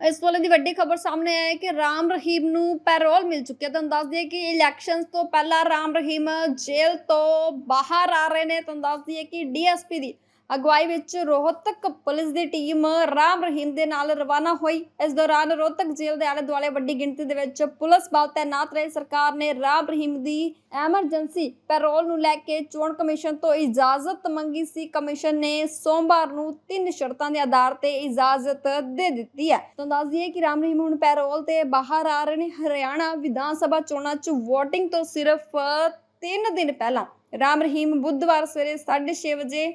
ਇਸ ਵੇਲੇ ਦੀ ਵੱਡੀ ਖਬਰ ਸਾਹਮਣੇ ਆਈ ਹੈ ਕਿ ਰਾਮ ਰਹੀਮ ਨੂੰ ਪੈਰੋਲ ਮਿਲ ਚੁੱਕਿਆ ਤੁਹਾਨੂੰ ਦੱਸ ਦਈਏ ਕਿ ਇਲੈਕਸ਼ਨਸ ਤੋਂ ਪਹਿਲਾਂ ਰਾਮ ਰਹੀਮ ਜੇਲ੍ਹ ਤੋਂ ਬਾਹਰ ਆ ਰਹੇ ਨੇ। ਤੁਹਾਨੂੰ ਦੱਸ ਦਈਏ ਕਿ ਡੀਐਸਪੀ ਦੀ ਅਗਵਾਈ ਵਿੱਚ ਰੋਹਤਕ ਪੁਲਿਸ ਦੀ ਟੀਮ ਰਾਮ ਰਹੀਮ ਦੇ ਨਾਲ ਰਵਾਨਾ ਹੋਈ। ਇਸ ਦੌਰਾਨ ਰੋਹਤਕ ਜੇਲ੍ਹ ਦੇ ਆਲੇ ਦੁਆਲੇ ਵੱਡੀ ਗਿਣਤੀ ਦੇ ਵਿੱਚ ਪੁਲਿਸ ਬਲ ਤੈਨਾਤ ਰਹੇ। ਸਰਕਾਰ ਨੇ ਰਾਮ ਰਹੀਮ ਦੀ ਐਮਰਜੈਂਸੀ ਪੈਰੋਲ ਨੂੰ ਲੈ ਕੇ ਚੋਣ ਕਮਿਸ਼ਨ ਤੋਂ ਇਜਾਜ਼ਤ ਮੰਗੀ ਸੀ। ਕਮਿਸ਼ਨ ਨੇ ਸੋਮਵਾਰ ਨੂੰ ਤਿੰਨ ਸ਼ਰਤਾਂ ਦੇ ਆਧਾਰ ਤੇ ਇਜਾਜ਼ਤ ਦੇ ਦਿੱਤੀ ਹੈ। ਤੁਹਾਨੂੰ ਦੱਸ ਦਈਏ ਕਿ ਰਾਮ ਰਹੀਮ ਹੁਣ ਪੈਰੋਲ ਤੇ ਬਾਹਰ ਆ ਰਹੇ ਨੇ। ਹਰਿਆਣਾ ਵਿਧਾਨ ਸਭਾ ਚੋਣਾਂ 'ਚ VOTING ਤੋਂ ਸਿਰਫ 3 ਦਿਨ ਪਹਿਲਾਂ ਰਾਮ ਰਹੀਮ ਬੁੱਧਵਾਰ ਸਵੇਰੇ 6:30 ਵਜੇ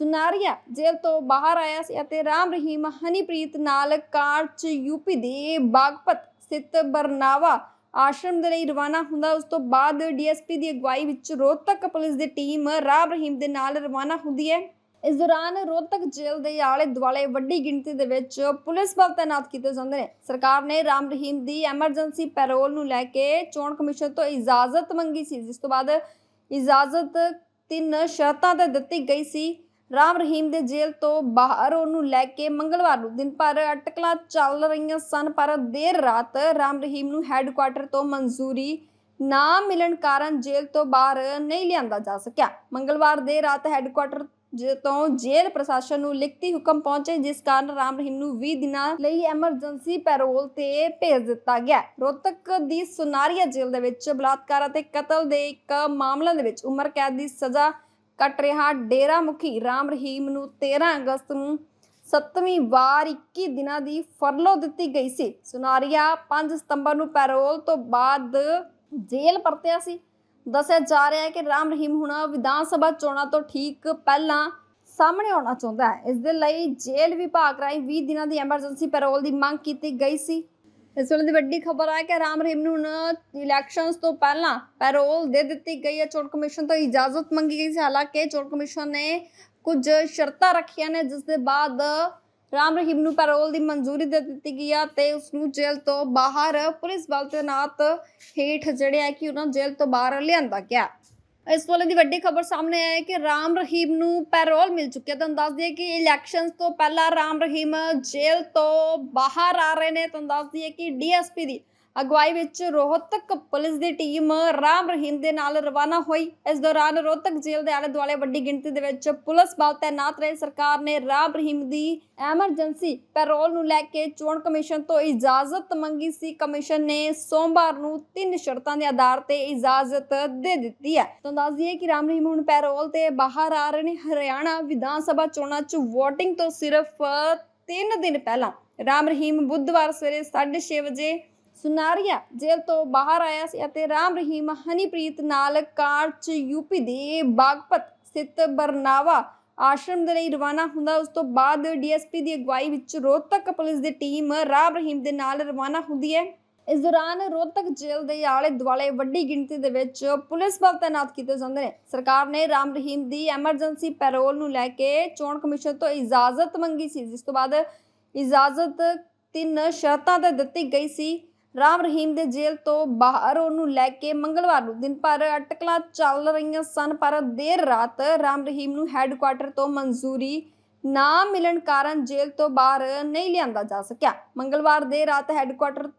ਸੁਨਾਰੀਆ ਜੇਲ੍ਹ ਤੋਂ ਬਾਹਰ ਆਇਆ ਸੀ ਅਤੇ ਰਾਮ ਰਹੀਮ ਹਨੀਪ੍ਰੀਤ ਨਾਲ ਕਾਰ 'ਚ ਯੂਪੀ ਦੇ ਬਾਗਪਤ ਸਥਿਤ ਬਰਨਾਵਾ ਆਸ਼ਰਮ ਦੇ ਲਈ ਰਵਾਨਾ ਹੁੰਦਾ, ਉਸ ਤੋਂ ਬਾਅਦ ਡੀਐਸਪੀ ਦੀ ਅਗਵਾਈ ਵਿੱਚ ਰੋਹਤਕ ਪੁਲਿਸ ਦੀ ਟੀਮ ਰਾਮ ਰਹੀਮ ਦੇ ਨਾਲ ਰਵਾਨਾ ਹੁੰਦੀ ਹੈ। ਇਸ ਦੌਰਾਨ ਰੋਹਤਕ ਜੇਲ੍ਹ ਦੇ ਆਲੇ ਦੁਆਲੇ ਵੱਡੀ ਗਿਣਤੀ ਦੇ ਵਿੱਚ ਪੁਲਿਸ ਬਲ ਤਾਇਨਾਤ ਕੀਤੇ ਜਾਂਦੇ ਨੇ। ਸਰਕਾਰ ਨੇ ਰਾਮ ਰਹੀਮ ਦੀ ਐਮਰਜੈਂਸੀ ਪੈਰੋਲ ਨੂੰ ਲੈ ਕੇ ਚੋਣ ਕਮਿਸ਼ਨ ਤੋਂ ਇਜਾਜ਼ਤ ਮੰਗੀ ਸੀ, ਜਿਸ ਤੋਂ ਬਾਅਦ ਇਜਾਜ਼ਤ ਤਿੰਨ ਸ਼ਰਤਾਂ ਤੇ ਦਿੱਤੀ ਗਈ ਸੀ। ਰਾਮ ਰਹੀਮ ਦੇ ਜੇਲ੍ਹ ਤੋਂ ਬਾਹਰ ਉਹਨੂੰ ਲੈ ਕੇ ਮੰਗਲਵਾਰ ਨੂੰ ਦਿਨ ਭਰ ਅਟਕਲਾਂ ਚੱਲ ਰਹੀਆਂ ਸਨ, ਪਰ ਦੇਰ ਰਾਤ ਰਾਮ ਰਹੀਮ ਨੂੰ ਹੈੱਡਕੁਆਟਰ ਤੋਂ ਮਨਜ਼ੂਰੀ ਨਾ ਮਿਲਣ ਕਾਰਨ ਜੇਲ੍ਹ ਤੋਂ ਬਾਹਰ ਨਹੀਂ ਲਿਆਂਦਾ ਜਾ ਸਕਿਆ। ਮੰਗਲਵਾਰ ਦੇਰ ਰਾਤ ਹੈੱਡਕੁਆਟਰ ਜ ਤੋਂ ਜੇਲ੍ਹ ਪ੍ਰਸ਼ਾਸਨ ਨੂੰ ਲਿਖਤੀ ਹੁਕਮ ਪਹੁੰਚੇ, ਜਿਸ ਕਾਰਨ ਰਾਮ ਰਹੀਮ ਨੂੰ 20 ਦਿਨਾਂ ਲਈ ਐਮਰਜੈਂਸੀ ਪੈਰੋਲ ਤੇ ਭੇਜ ਦਿੱਤਾ ਗਿਆ। ਰੋਹਤਕ ਦੀ ਸੁਨਾਰੀਆ ਜੇਲ੍ਹ ਦੇ ਵਿੱਚ ਬਲਾਤਕਾਰ ਅਤੇ ਕਤਲ ਦੇ ਇੱਕ ਮਾਮਲੇ ਦੇ ਵਿੱਚ ਉਮਰ ਕੈਦ ਦੀ ਸਜ਼ਾ ਕੱਟ ਰਿਹਾ ਡੇਰਾ ਮੁਖੀ ਰਾਮ ਰਹੀਮ ਨੂੰ 13 ਅਗਸਤ ਨੂੰ ਸੱਤਵੀਂ ਵਾਰ 21 ਦਿਨਾਂ ਦੀ ਫਰਲੋ ਦਿੱਤੀ ਗਈ ਸੀ। ਸੁਨਾਰੀਆ 5 ਸਤੰਬਰ ਨੂੰ ਪੈਰੋਲ ਤੋਂ ਬਾਅਦ ਜੇਲ੍ਹ ਪਰਤਿਆ ਸੀ। ਦੱਸਿਆ ਜਾ ਰਿਹਾ ਹੈ ਕਿ ਰਾਮ ਰਹੀਮ ਹੁਣ ਵਿਧਾਨ ਸਭਾ ਚੋਣਾਂ ਤੋਂ ਠੀਕ ਪਹਿਲਾਂ ਸਾਹਮਣੇ ਆਉਣਾ ਚਾਹੁੰਦਾ ਹੈ। ਇਸ ਦੇ ਲਈ ਜੇਲ੍ਹ ਵਿਭਾਗ ਰਾਹੀਂ 20 ਦਿਨਾਂ ਦੀ ਐਮਰਜੈਂਸੀ ਪੈਰੋਲ ਦੀ ਮੰਗ ਕੀਤੀ ਗਈ ਸੀ। ਇਸ ਵੇਲੇ ਦੀ ਵੱਡੀ ਖਬਰ ਹੈ ਕਿ ਰਾਮ ਰਹੀਮ ਨੂੰ ਹੁਣ ਇਲੈਕਸ਼ਨਸ ਤੋਂ ਪਹਿਲਾਂ ਪੈਰੋਲ ਦੇ ਦਿੱਤੀ ਗਈ ਹੈ। ਚੋਣ ਕਮਿਸ਼ਨ ਤੋਂ ਇਜਾਜ਼ਤ ਮੰਗੀ ਗਈ ਸੀ। ਹਾਲਾਂਕਿ ਚੋਣ ਕਮਿਸ਼ਨ ਨੇ ਕੁਝ ਸ਼ਰਤਾਂ ਰੱਖੀਆਂ ਨੇ, ਜਿਸ ਦੇ ਬਾਅਦ ਰਾਮ ਰਹੀਮ ਨੂੰ ਪੈਰੋਲ ਦੀ ਮਨਜ਼ੂਰੀ ਦੇ ਦਿੱਤੀ ਗਈ ਆ ਤੇ ਉਸ ਨੂੰ ਜੇਲ੍ਹ ਤੋਂ ਬਾਹਰ ਪੁਲਿਸ ਬਲ ਤੈਨਾਤ ਹੇਠ ਜਿਹੜੇ ਹੈ ਕਿ ਉਹਨਾਂ ਜੇਲ੍ਹ ਤੋਂ ਬਾਹਰ ਲਿਆਂਦਾ ਗਿਆ। ਇਸ ਵੇਲੇ ਦੀ ਵੱਡੀ ਖਬਰ ਸਾਹਮਣੇ ਆਈ ਹੈ ਕਿ ਰਾਮ ਰਹੀਮ ਨੂੰ ਪੈਰੋਲ ਮਿਲ ਚੁੱਕਿਆ ਤੁਹਾਨੂੰ ਦੱਸ ਦਈਏ ਕਿ ਇਲੈਕਸ਼ਨਸ ਤੋਂ ਪਹਿਲਾਂ ਰਾਮ ਰਹੀਮ ਜੇਲ੍ਹ ਤੋਂ ਬਾਹਰ ਆ ਰਹੇ ਨੇ। ਤੁਹਾਨੂੰ ਦੱਸ ਦਈਏ ਕਿ ਡੀਐਸਪੀ ਦੀ ਅਗਵਾਈ ਵਿੱਚ ਰੋਹਤਕ ਪੁਲਿਸ ਦੀ ਟੀਮ ਰਾਮ ਰਹੀਮ ਦੇ ਨਾਲ ਰਵਾਨਾ ਹੋਈ। ਇਸ ਦੌਰਾਨ ਰੋਹਤਕ ਜੇਲ੍ਹ ਦੇ ਆਲੇ ਦੁਆਲੇ ਵੱਡੀ ਗਿਣਤੀ ਦੇ ਵਿੱਚ ਪੁਲਿਸ ਬਲ ਤੈਨਾਤ ਰਹੇ। ਸਰਕਾਰ ਨੇ ਰਾਮ ਰਹੀਮ ਦੀ ਐਮਰਜੈਂਸੀ ਪੈਰੋਲ ਨੂੰ ਲੈ ਕੇ ਚੋਣ ਕਮਿਸ਼ਨ ਤੋਂ ਇਜਾਜ਼ਤ ਮੰਗੀ ਸੀ। ਕਮਿਸ਼ਨ ਨੇ ਸੋਮਵਾਰ ਨੂੰ ਤਿੰਨ ਸ਼ਰਤਾਂ ਦੇ ਆਧਾਰ ਤੇ ਇਜਾਜ਼ਤ ਦੇ ਦਿੱਤੀ ਹੈ। ਤੁਹਾਨੂੰ ਦੱਸ ਦਈਏ ਕਿ ਰਾਮ ਰਹੀਮ ਹੁਣ ਪੈਰੋਲ ਤੇ ਬਾਹਰ ਆ ਰਹੇ ਨੇ। ਹਰਿਆਣਾ ਵਿਧਾਨ ਸਭਾ ਚੋਣਾਂ 'ਚ VOTING ਤੋਂ ਸਿਰਫ 3 ਦਿਨ ਪਹਿਲਾਂ ਰਾਮ ਰਹੀਮ ਬੁੱਧਵਾਰ ਸਵੇਰੇ 6:30 ਵਜੇ ਸੁਨਾਰੀਆ ਜੇਲ੍ਹ ਤੋਂ ਬਾਹਰ ਆਇਆ ਸੀ ਅਤੇ ਰਾਮ ਰਹੀਮ ਹਨੀਪ੍ਰੀਤ ਨਾਲ ਕਾਰ 'ਚ ਯੂਪੀ ਦੇ ਬਾਗਪਤ ਸਥਿਤ ਬਰਨਾਵਾ ਆਸ਼ਰਮ ਦੇ ਲਈ ਰਵਾਨਾ ਹੁੰਦਾ। ਉਸ ਤੋਂ ਬਾਅਦ ਡੀਐਸਪੀ ਦੀ ਅਗਵਾਈ ਵਿੱਚ ਰੋਹਤਕ ਪੁਲਿਸ ਦੀ ਟੀਮ ਰਾਮ ਰਹੀਮ ਦੇ ਨਾਲ ਰਵਾਨਾ ਹੁੰਦੀ ਹੈ। ਇਸ ਦੌਰਾਨ ਰੋਹਤਕ ਜੇਲ੍ਹ ਦੇ ਆਲੇ ਦੁਆਲੇ ਵੱਡੀ ਗਿਣਤੀ ਦੇ ਵਿੱਚ ਪੁਲਿਸ ਬਲ ਤਾਇਨਾਤ ਕੀਤੇ ਜਾਂਦੇ ਨੇ। ਸਰਕਾਰ ਨੇ ਰਾਮ ਰਹੀਮ ਦੀ ਐਮਰਜੈਂਸੀ ਪੈਰੋਲ ਨੂੰ ਲੈ ਕੇ ਚੋਣ ਕਮਿਸ਼ਨ ਤੋਂ ਇਜਾਜ਼ਤ ਮੰਗੀ ਸੀ, ਜਿਸ ਤੋਂ ਬਾਅਦ ਇਜਾਜ਼ਤ ਤਿੰਨ ਸ਼ਰਤਾਂ ਤੇ ਦਿੱਤੀ ਗਈ ਸੀ। ਰਾਮ ਰਹੀਮ ਦੇ ਜੇਲ੍ਹ ਤੋਂ ਬਾਹਰ ਉਹਨੂੰ ਲੈ ਕੇ ਮੰਗਲਵਾਰ ਨੂੰ ਦਿਨ ਭਰ ਅਟਕਲਾਂ ਚੱਲ ਰਹੀਆਂ ਸਨ, ਪਰ ਦੇਰ ਰਾਤ ਰਾਮ ਰਹੀਮ ਨੂੰ ਹੈੱਡਕੁਆਟਰ ਤੋਂ ਮਨਜ਼ੂਰੀ ਨਾ ਮਿਲਣ ਕਾਰਨ ਜੇਲ੍ਹ ਤੋਂ ਬਾਹਰ ਨਹੀਂ ਲਿਆਂਦਾ ਜਾ ਸਕਿਆ। ਮੰਗਲਵਾਰ ਦੇ ਰਾਤ ਹੈੱਡਕੁਆਟਰ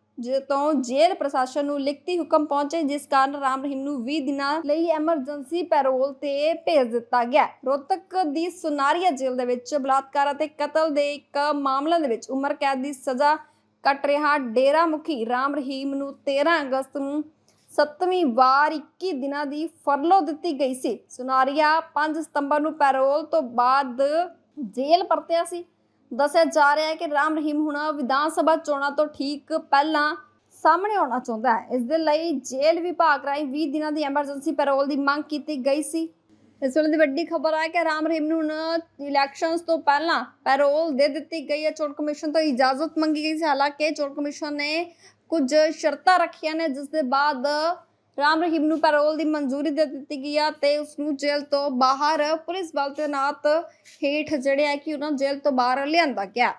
ਤੋਂ ਜੇਲ੍ਹ ਪ੍ਰਸ਼ਾਸਨ ਨੂੰ ਲਿਖਤੀ ਹੁਕਮ ਪਹੁੰਚੇ, ਜਿਸ ਕਾਰਨ ਰਾਮ ਰਹੀਮ ਨੂੰ 20 ਦਿਨਾਂ ਲਈ ਐਮਰਜੈਂਸੀ ਪੈਰੋਲ ਤੇ ਭੇਜ ਦਿੱਤਾ ਗਿਆ। ਰੋਤਕ ਦੀ ਸੁਨਾਰੀਆ ਜੇਲ੍ਹ ਦੇ ਵਿੱਚ ਬਲਾਤਕਾਰ ਅਤੇ ਕਤਲ ਦੇ ਇੱਕ ਮਾਮਲੇ ਦੇ ਵਿੱਚ ਉਮਰ ਕੈਦ ਦੀ ਸਜ਼ਾ ਕੱਟ ਰਿਹਾ ਡੇਰਾ ਮੁਖੀ ਰਾਮ ਰਹੀਮ ਨੂੰ 13 ਅਗਸਤ ਨੂੰ ਸੱਤਵੀਂ ਵਾਰ 21 ਦਿਨਾਂ ਦੀ ਫਰਲੋ ਦਿੱਤੀ ਗਈ ਸੀ। ਸੁਨਾਰੀਆ 5 ਸਤੰਬਰ ਨੂੰ ਪੈਰੋਲ ਤੋਂ ਬਾਅਦ ਜੇਲ੍ਹ ਪਰਤਿਆ ਸੀ। ਦੱਸਿਆ ਜਾ ਰਿਹਾ ਹੈ ਕਿ ਰਾਮ ਰਹੀਮ ਹੁਣ ਵਿਧਾਨ ਸਭਾ ਚੋਣਾਂ ਤੋਂ ਠੀਕ ਪਹਿਲਾਂ ਸਾਹਮਣੇ ਆਉਣਾ ਚਾਹੁੰਦਾ ਹੈ। ਇਸ ਦੇ ਲਈ ਜੇਲ੍ਹ ਵਿਭਾਗ ਰਾਹੀਂ 20 ਦਿਨਾਂ ਦੀ ਐਮਰਜੈਂਸੀ ਪੈਰੋਲ ਦੀ ਮੰਗ ਕੀਤੀ ਗਈ ਸੀ। ਇਸ ਵੇਲੇ ਦੀ ਵੱਡੀ ਖਬਰ ਹੈ ਕਿ ਰਾਮ ਰਹੀਮ ਨੂੰ ਹੁਣ ਇਲੈਕਸ਼ਨਸ ਤੋਂ ਪਹਿਲਾਂ ਪੈਰੋਲ ਦੇ ਦਿੱਤੀ ਗਈ ਹੈ। ਚੋਣ ਕਮਿਸ਼ਨ ਤੋਂ ਇਜਾਜ਼ਤ ਮੰਗੀ ਗਈ ਸੀ। ਹਾਲਾਂਕਿ ਚੋਣ ਕਮਿਸ਼ਨ ਨੇ ਕੁਝ ਸ਼ਰਤਾਂ ਰੱਖੀਆਂ ਨੇ, ਜਿਸ ਦੇ ਬਾਅਦ ਰਾਮ ਰਹੀਮ ਨੂੰ ਪੈਰੋਲ ਦੀ ਮਨਜ਼ੂਰੀ ਦੇ ਦਿੱਤੀ ਗਈ ਆ ਤੇ ਉਸ ਨੂੰ ਜੇਲ੍ਹ ਤੋਂ ਬਾਹਰ ਪੁਲਿਸ ਬਲ ਤੈਨਾਤ ਹੇਠ ਜਿਹੜੇ ਆ ਕਿ ਉਹਨਾਂ ਜੇਲ੍ਹ ਤੋਂ ਬਾਹਰ ਲਿਆਂਦਾ ਗਿਆ।